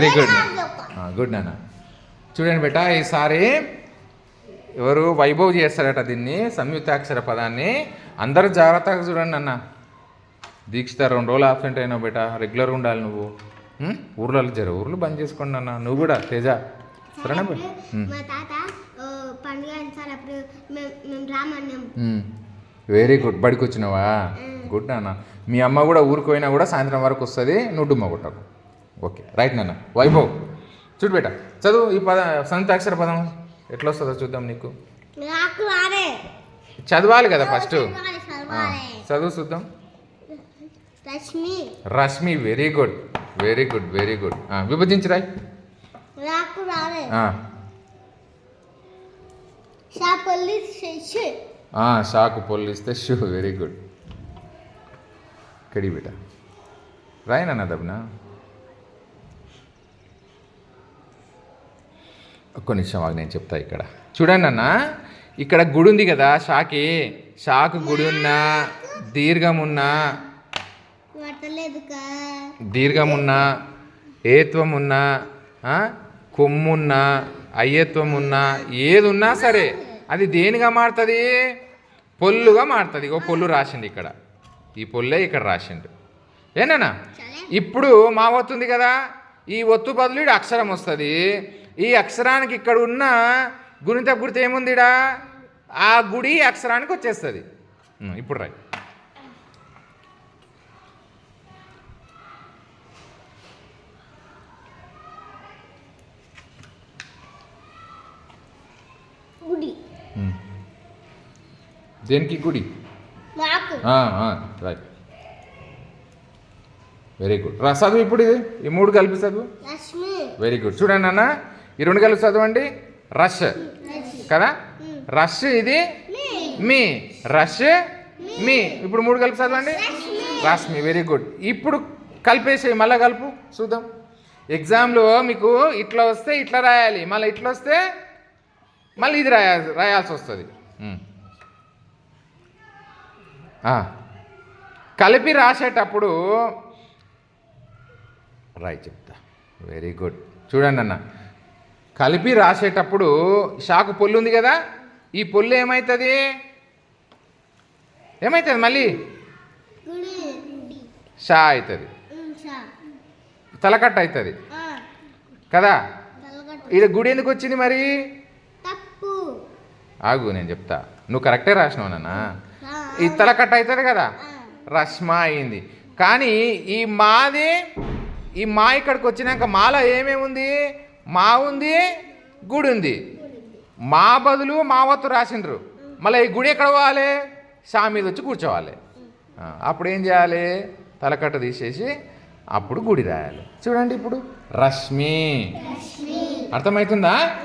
Very good good నాన్న చూడండి బేట ఈసారి ఎవరు వైభవ్ చేస్తారట దీన్ని సంయుక్తాక్షర పదాన్ని. అందరూ జాగ్రత్తగా చూడండి అన్న. దీక్షిత రెండు రోజులు ఆబ్సెంట్ అయినావు బేట రెగ్యులర్ ఉండాలి నువ్వు? ఊర్లలో జర ఊర్లు బంద్ చేసుకోండి అన్న. నువ్వు కూడా తేజ. సరేనా వెరీ గుడ్ బడికి వచ్చినావా గుడ్ నాన్న మీ అమ్మ కూడా ఊరికి పోయినా కూడా సాయంత్రం వరకు వస్తుంది నువ్వు డుమ్మ కొట్టకు. ఓకే రైట్ నాన్న. వైభవ్ చూడు బేట చదువు ఈ పద సంతాక్షర పదం ఎట్లా వస్తుందో చూద్దాం నీకు. చదవాలి కదా ఫస్ట్. చదువు చూద్దాం. Rashmi. Rashmi very good very good very good. Shashi. ఆ, షాకు పొల్లిస్తే షూ వెరీ గుడ్. కడి బేట. రాయనన్న దబ్నా? ఒక్క నిమిషం ఆగు నేను చెప్తా ఇక్కడ. చూడండి అన్న ఇక్కడ గుడి ఉంది కదా షాకి. షాకు గుడి ఉన్నా దీర్ఘమున్నా దీర్ఘమున్నా ఏత్వం ఉన్నా కొమ్మున్నా అయ్యత్వం ఉన్నా ఏది ఉన్నా సరే అది దేనిగా మారుతుంది? పొల్లుగా మారుతుంది. ఓ పొల్లు రాసిండు ఇక్కడ. ఈ పొల్లే ఇక్కడ రాసిండు. ఏనా ఇప్పుడు మా ఒత్తు ఉంది కదా. ఈ ఒత్తు బదులు అక్షరం వస్తుంది. ఈ అక్షరానికి ఇక్కడ ఉన్న గుణిత గుర్తు ఏముందిడా? ఆ గుడి అక్షరానికి వచ్చేస్తుంది. ఇప్పుడు రాయి. గుడి. దేనికి గుడి? మాకు. రైట్ వెరీ గుడ్ రా చదువు ఇప్పుడు ఇది? ఈ మూడు కలిపి చదువు? వెరీ గుడ్ చూడండి అన్న ఈ రెండు కలిపి చదవండి. రష్. కదా? రష్. ఇది మీ. రష్ మీ. ఇప్పుడు మూడు కలిపి చదవండి. రష్మి వెరీ గుడ్ ఇప్పుడు కలిపేసి మళ్ళీ కలుపు. చూద్దాం. ఎగ్జామ్లో మీకు ఇట్లా వస్తే ఇట్లా రాయాలి. మళ్ళీ ఇట్లా వస్తే మళ్ళీ ఇది రాయా రాయాల్సి వస్తుంది. కలిపి రాసేటప్పుడు రాయి చెప్తా. వెరీ గుడ్ చూడండి అన్న. కలిపి రాసేటప్పుడు షాకు పొల్లు ఉంది కదా ఈ పొల్లు ఏమవుతుంది ఏమవుతుంది మళ్ళీ? షా అవుతుంది. తలకట్ట అవుతుంది కదా. ఇది గుడి ఎందుకు వచ్చింది మరి? ఆగు నేను చెప్తా. నువ్వు కరెక్టే రాసినావు నాన్న. ఈ తలకట్ట అవుతుంది కదా? ఆ. రస్మా అయింది. కానీ ఈ మాది ఈ మా ఇక్కడికి వచ్చినాక మాలో ఏమేమి ఉంది మా ఉంది గుడి ఉంది. మా బదులు మావత్తు రాసిండ్రు. మళ్ళీ ఈ గుడి ఎక్కడ పోవాలి? షా మీద వచ్చి కూర్చోవాలి. అప్పుడు ఏం చేయాలి? తలకట్ట తీసేసి అప్పుడు గుడి రాయాలి. చూడండి ఇప్పుడు. రశ్మి అర్థమవుతుందా